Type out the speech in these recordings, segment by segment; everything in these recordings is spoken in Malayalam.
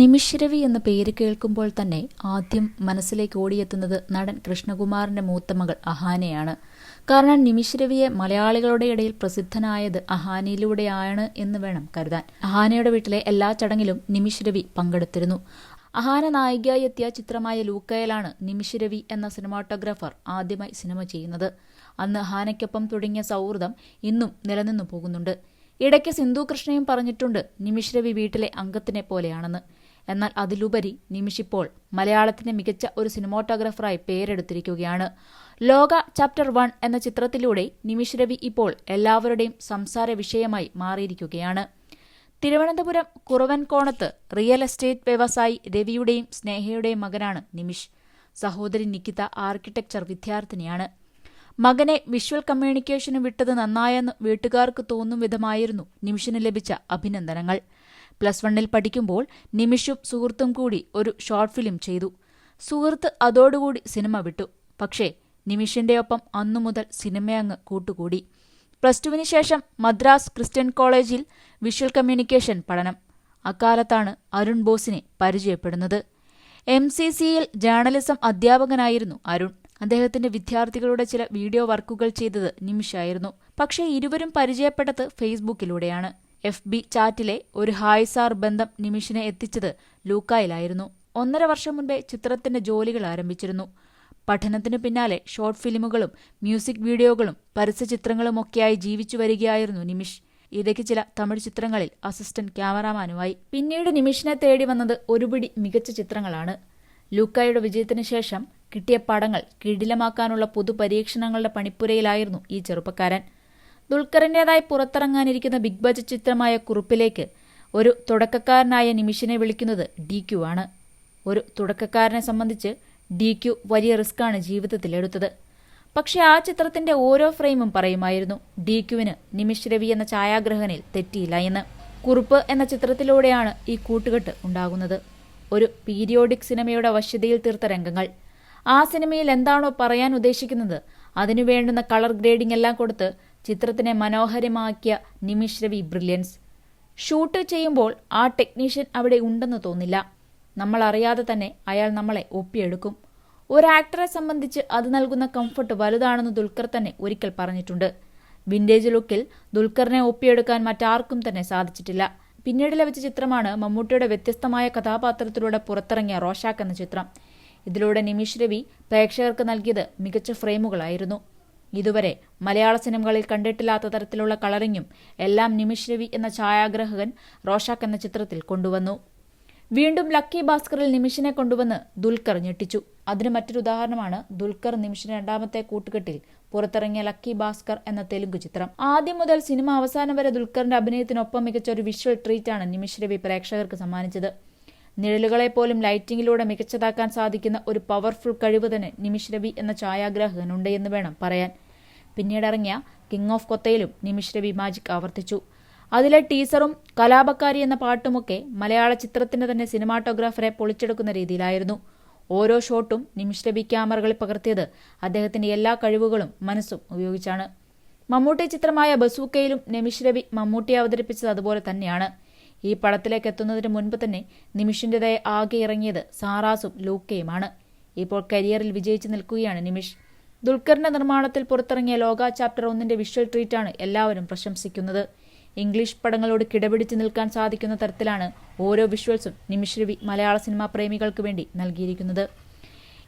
നിമിഷരവി എന്ന പേര് കേൾക്കുമ്പോൾ തന്നെ ആദ്യം മനസ്സിലേക്ക് ഓടിയെത്തുന്നത് നടൻ കൃഷ്ണകുമാറിന്റെ മൂത്ത മകൾ അഹാനയാണ്. കാരണം നിമിഷരവിയെ മലയാളികളുടെ ഇടയിൽ പ്രസിദ്ധനായത് അഹാനയിലൂടെയാണ് എന്ന് വേണം കരുതാൻ. അഹാനയുടെ വീട്ടിലെ എല്ലാ ചടങ്ങിലും നിമിഷരവി പങ്കെടുത്തിരുന്നു. അഹാന നായികയായി എത്തിയ ചിത്രമായ ലൂക്കയിലാണ് നിമിഷരവി എന്ന സിനിമാട്ടോഗ്രാഫർ ആദ്യമായി സിനിമ ചെയ്യുന്നത്. അന്ന് ഹാനയ്ക്കൊപ്പം തുടങ്ങിയ സൗഹൃദം ഇന്നും നിലനിന്നു പോകുന്നുണ്ട്. ഇടയ്ക്ക് സിന്ധു കൃഷ്ണയും പറഞ്ഞിട്ടുണ്ട് നിമിഷരവി വീട്ടിലെ അംഗത്തിനെ പോലെയാണെന്ന്. എന്നാൽ അതിലുപരി നിമിഷിപ്പോൾ മലയാളത്തിന്റെ മികച്ച ഒരു സിനിമോട്ടോഗ്രാഫറായി പേരെടുത്തിരിക്കുകയാണ്. ലോക ചാപ്റ്റർ വൺ എന്ന ചിത്രത്തിലൂടെ നിമിഷ് രവി ഇപ്പോൾ എല്ലാവരുടെയും സംസാര വിഷയമായി മാറിയിരിക്കുകയാണ്. തിരുവനന്തപുരം കുറവൻകോണത്ത് റിയൽ എസ്റ്റേറ്റ് വ്യവസായി രവിയുടെയും സ്നേഹയുടെയും മകനാണ് നിമിഷ്. സഹോദരി നിക്കിത ആർക്കിടെക്ചർ വിദ്യാർത്ഥിനിയാണ്. മകനെ വിഷ്വൽ കമ്മ്യൂണിക്കേഷന് വിട്ടത് നന്നായെന്ന് വീട്ടുകാർക്ക് തോന്നും വിധമായിരുന്നു നിമിഷിന് ലഭിച്ച അഭിനന്ദനങ്ങൾ. പ്ലസ് വണ്ണിൽ പഠിക്കുമ്പോൾ നിമിഷും സുഹൃത്തും കൂടി ഒരു ഷോർട്ട് ഫിലിം ചെയ്തു. സുഹൃത്ത് അതോടുകൂടി സിനിമ വിട്ടു. പക്ഷേ നിമിഷിന്റെ ഒപ്പം അന്നു മുതൽ സിനിമയങ്ങ് കൂട്ടുകൂടി. പ്ലസ് ടുവിന് ശേഷം മദ്രാസ് ക്രിസ്ത്യൻ കോളേജിൽ വിഷ്വൽ കമ്മ്യൂണിക്കേഷൻ പഠനം. അക്കാലത്താണ് അരുൺ ബോസിനെ പരിചയപ്പെടുന്നത്. എം സി സിയിൽ ജേർണലിസം അധ്യാപകനായിരുന്നു അരുൺ. അദ്ദേഹത്തിന്റെ വിദ്യാർത്ഥികളുടെ ചില വീഡിയോ വർക്കുകൾ ചെയ്തത് നിമിഷായിരുന്നു. പക്ഷേ ഇരുവരും പരിചയപ്പെട്ടത് ഫേസ്ബുക്കിലൂടെയാണ്. എഫ് ബി ചാറ്റിലെ ഒരു ഹായ് സാർ ബന്ധം നിമിഷിനെ എത്തിച്ചത് ലൂക്കായിലായിരുന്നു. ഒന്നര വർഷം മുൻപേ ചിത്രത്തിന്റെ ജോലികൾ ആരംഭിച്ചിരുന്നു. പഠനത്തിനു പിന്നാലെ ഷോർട്ട് ഫിലിമുകളും മ്യൂസിക് വീഡിയോകളും പരസ്യചിത്രങ്ങളുമൊക്കെയായി ജീവിച്ചു വരികയായിരുന്നു നിമിഷ്. ഇടയ്ക്ക് ചില തമിഴ് ചിത്രങ്ങളിൽ അസിസ്റ്റന്റ് ക്യാമറാമാനുമായി. പിന്നീട് നിമിഷിനെ തേടി വന്നത് ഒരുപിടി മികച്ച ചിത്രങ്ങളാണ്. ലൂക്കായുടെ വിജയത്തിന് ശേഷം കിട്ടിയ പടങ്ങൾ കിടിലമാക്കാനുള്ള പൊതുപരീക്ഷണങ്ങളുടെ പണിപ്പുരയിലായിരുന്നു ഈ ചെറുപ്പക്കാരൻ. ദുൽഖറിന്റേതായി പുറത്തിറങ്ങാനിരിക്കുന്ന ബിഗ് ബജറ്റ് ചിത്രമായ കുറിപ്പിലേക്ക് ഒരു തുടക്കക്കാരനായ നിമിഷിനെ വിളിക്കുന്നത് ഡി ക്യു ആണ്. ഒരു തുടക്കക്കാരനെ സംബന്ധിച്ച് ഡി ക്യു വലിയ റിസ്ക്കാണ് ജീവിതത്തിൽ എടുത്തത്. പക്ഷേ ആ ചിത്രത്തിന്റെ ഓരോ ഫ്രെയിമും പറയുമായിരുന്നു ഡി ക്യുവിന് നിമിഷ് രവി എന്ന ഛായാഗ്രഹനിൽ തെറ്റിയില്ല എന്ന്. കുറിപ്പ് എന്ന ചിത്രത്തിലൂടെയാണ് ഈ കൂട്ടുകെട്ട് ഉണ്ടാകുന്നത്. ഒരു പീരിയോഡിക് സിനിമയുടെ വശ്യതയിൽ തീർത്ത രംഗങ്ങൾ. ആ സിനിമയിൽ എന്താണോ പറയാൻ ഉദ്ദേശിക്കുന്നത് അതിനു വേണ്ടുന്ന കളർ ഗ്രേഡിംഗ് എല്ലാം കൊടുത്ത് ചിത്രത്തിനെ മനോഹരമാക്കിയ നിമിഷ് രവി ബ്രില്യൻസ്. ഷൂട്ട് ചെയ്യുമ്പോൾ ആ ടെക്നീഷ്യൻ അവിടെ ഉണ്ടെന്ന് തോന്നില്ല. നമ്മൾ അറിയാതെ തന്നെ അയാൾ നമ്മളെ ഒപ്പിയെടുക്കും. ഒരു ആക്ടറെ സംബന്ധിച്ച് അത് നൽകുന്ന കംഫർട്ട് വലുതാണെന്ന് ദുൽഖർ തന്നെ ഒരിക്കൽ പറഞ്ഞിട്ടുണ്ട്. വിന്റേജ് ലുക്കിൽ ദുൽഖറിനെ ഒപ്പിയെടുക്കാൻ മറ്റാർക്കും തന്നെ സാധിച്ചിട്ടില്ല. പിന്നീട് ലഭിച്ച ചിത്രമാണ് മമ്മൂട്ടിയുടെ വ്യത്യസ്തമായ കഥാപാത്രത്തിലൂടെ പുറത്തിറങ്ങിയ റോഷാക്ക് എന്ന ചിത്രം. ഇതിലൂടെ നിമിഷ് രവി പ്രേക്ഷകർക്ക് നൽകിയത് മികച്ച ഫ്രെയിമുകളായിരുന്നു. ഇതുവരെ മലയാള സിനിമകളിൽ കണ്ടിട്ടില്ലാത്ത തരത്തിലുള്ള കളറിങ്ങും എല്ലാം നിമിഷ് രവി എന്ന ഛായാഗ്രാഹകൻ റോഷാക്ക് എന്ന ചിത്രത്തിൽ കൊണ്ടുവന്നു. വീണ്ടും ലക്കി ഭാസ്കറിൽ നിമിഷിനെ കൊണ്ടുവന്ന് ദുൽഖർ ഞെട്ടിച്ചു. അതിന് മറ്റൊരു ഉദാഹരണമാണ് ദുൽഖർ നിമിഷിന് രണ്ടാമത്തെ കൂട്ടുകെട്ടിൽ പുറത്തിറങ്ങിയ ലക്കി ഭാസ്കർ എന്ന തെലുങ്ക് ചിത്രം. ആദ്യം മുതൽ സിനിമ അവസാനം വരെ ദുൽഖറിന്റെ അഭിനയത്തിനൊപ്പം മികച്ച ഒരു വിഷ്വൽ ട്രീറ്റാണ് നിമിഷ് രവി പ്രേക്ഷകർക്ക് സമ്മാനിച്ചത്. നിഴലുകളെ പോലും ലൈറ്റിംഗിലൂടെ മികച്ചതാക്കാൻ സാധിക്കുന്ന ഒരു പവർഫുൾ കഴിവ് തന്നെ നിമിഷ് രവി എന്ന ഛായാഗ്രാഹകനുണ്ട് എന്ന് വേണം പറയാൻ. പിന്നീടിറങ്ങിയ കിങ് ഓഫ് കൊത്തയിലും നിമിഷ് രവി മാജിക് ആവർത്തിച്ചു. അതിലെ ടീസറും കലാപക്കാരി എന്ന പാട്ടുമൊക്കെ മലയാള ചിത്രത്തിന്റെ തന്നെ സിനിമാട്ടോഗ്രാഫറെ പൊളിച്ചെടുക്കുന്ന രീതിയിലായിരുന്നു. ഓരോ ഷോട്ടും നിമിഷ് രവി ക്യാമറകളിൽ പകർത്തിയത് അദ്ദേഹത്തിന്റെ എല്ലാ കഴിവുകളും മനസ്സും ഉപയോഗിച്ചാണ്. മമ്മൂട്ടി ചിത്രമായ ബസൂക്കയിലും നിമിഷ് രവി മമ്മൂട്ടി അവതരിപ്പിച്ചത് അതുപോലെ തന്നെയാണ്. ഈ പടത്തിലേക്ക് എത്തുന്നതിന് മുൻപ് തന്നെ നിമിഷിന്റേതായ ആകെ ഇറങ്ങിയത് സാറാസും ലൂക്കയുമാണ്. ഇപ്പോൾ കരിയറിൽ വിജയിച്ചു നിൽക്കുകയാണ് നിമിഷ്. ദുൽഖറിന്റെ നിർമ്മാണത്തിൽ പുറത്തിറങ്ങിയ ലോക ചാപ്റ്റർ ഒന്നിന്റെ വിഷ്വൽ ട്രീറ്റാണ് എല്ലാവരും പ്രശംസിക്കുന്നത്. ഇംഗ്ലീഷ് പടങ്ങളോട് കിടപിടിച്ച് നിൽക്കാൻ സാധിക്കുന്ന തരത്തിലാണ് ഓരോ വിഷ്വൽസും നിമിഷ് രവി മലയാള സിനിമാ പ്രേമികൾക്ക് വേണ്ടി നൽകിയിരിക്കുന്നത്.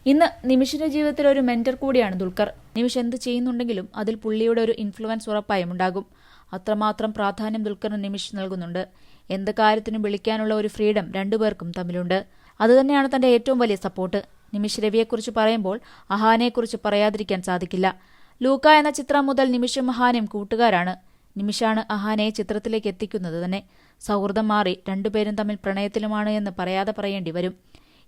ഇന്ന് നിമിഷിന്റെ ജീവിതത്തിൽ ഒരു മെന്റർ കൂടിയാണ് ദുൽഖർ. നിമിഷ് എന്ത് ചെയ്യുന്നുണ്ടെങ്കിലും അതിൽ പുള്ളിയുടെ ഒരു ഇൻഫ്ലുവൻസ് ഉറപ്പായും ഉണ്ടാകും. അത്രമാത്രം പ്രാധാന്യം ദുൽഖറിന് നിമിഷ് നൽകുന്നുണ്ട്. എന്ത് കാര്യത്തിനും വിളിക്കാനുള്ള ഒരു ഫ്രീഡം രണ്ടുപേർക്കും തമ്മിലുണ്ട്. അതുതന്നെയാണ് തന്റെ ഏറ്റവും വലിയ സപ്പോർട്ട്. നിമിഷ് രവിയെക്കുറിച്ച് പറയുമ്പോൾ അഹാനെക്കുറിച്ച് പറയാതിരിക്കാൻ സാധിക്കില്ല. ലൂക്ക എന്ന ചിത്രം മുതൽ നിമിഷും അഹാനയും കൂട്ടുകാരാണ്. നിമിഷാണ് അഹാനെ ചിത്രത്തിലേക്ക് എത്തിക്കുന്നത് തന്നെ. സൗഹൃദം മാറി രണ്ടുപേരും തമ്മിൽ പ്രണയത്തിലുമാണ് എന്ന് പറയാതെ പറയേണ്ടി വരും.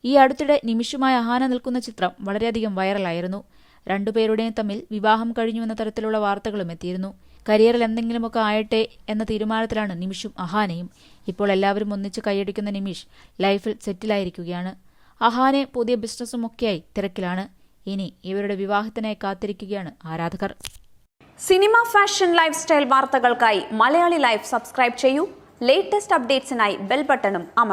ഈ അടുത്തിടെ നിമിഷുമായി അഹാന നിൽക്കുന്ന ചിത്രം വളരെയധികം വൈറലായിരുന്നു. രണ്ടുപേരുടെയും തമ്മിൽ വിവാഹം കഴിഞ്ഞു എന്ന തരത്തിലുള്ള വാർത്തകളും എത്തിയിരുന്നു. കരിയറിൽ എന്തെങ്കിലുമൊക്കെ ആയട്ടെ എന്ന തീരുമാനത്തിലാണ് നിമിഷും അഹാനയും. ഇപ്പോൾ എല്ലാവരും ഒന്നിച്ച് കൈയടിക്കുന്ന നിമിഷ് ലൈഫിൽ സെറ്റിലായിരിക്കുകയാണ്. അഹാനെ പുതിയ ബിസിനസ്സും ഒക്കെയായി തിരക്കിലാണ്. ഇനി ഇവരുടെ വിവാഹത്തിനായി കാത്തിരിക്കുകയാണ് ആരാധകർ. സിനിമ ഫാഷൻ ലൈഫ് സ്റ്റൈൽ വാർത്തകൾക്കായി മലയാളി ലൈഫ് സബ്സ്ക്രൈബ് ചെയ്യൂ. ലേറ്റസ്റ്റ് അപ്ഡേറ്റ്സിനായി ബെൽ ബട്ടണും അമർ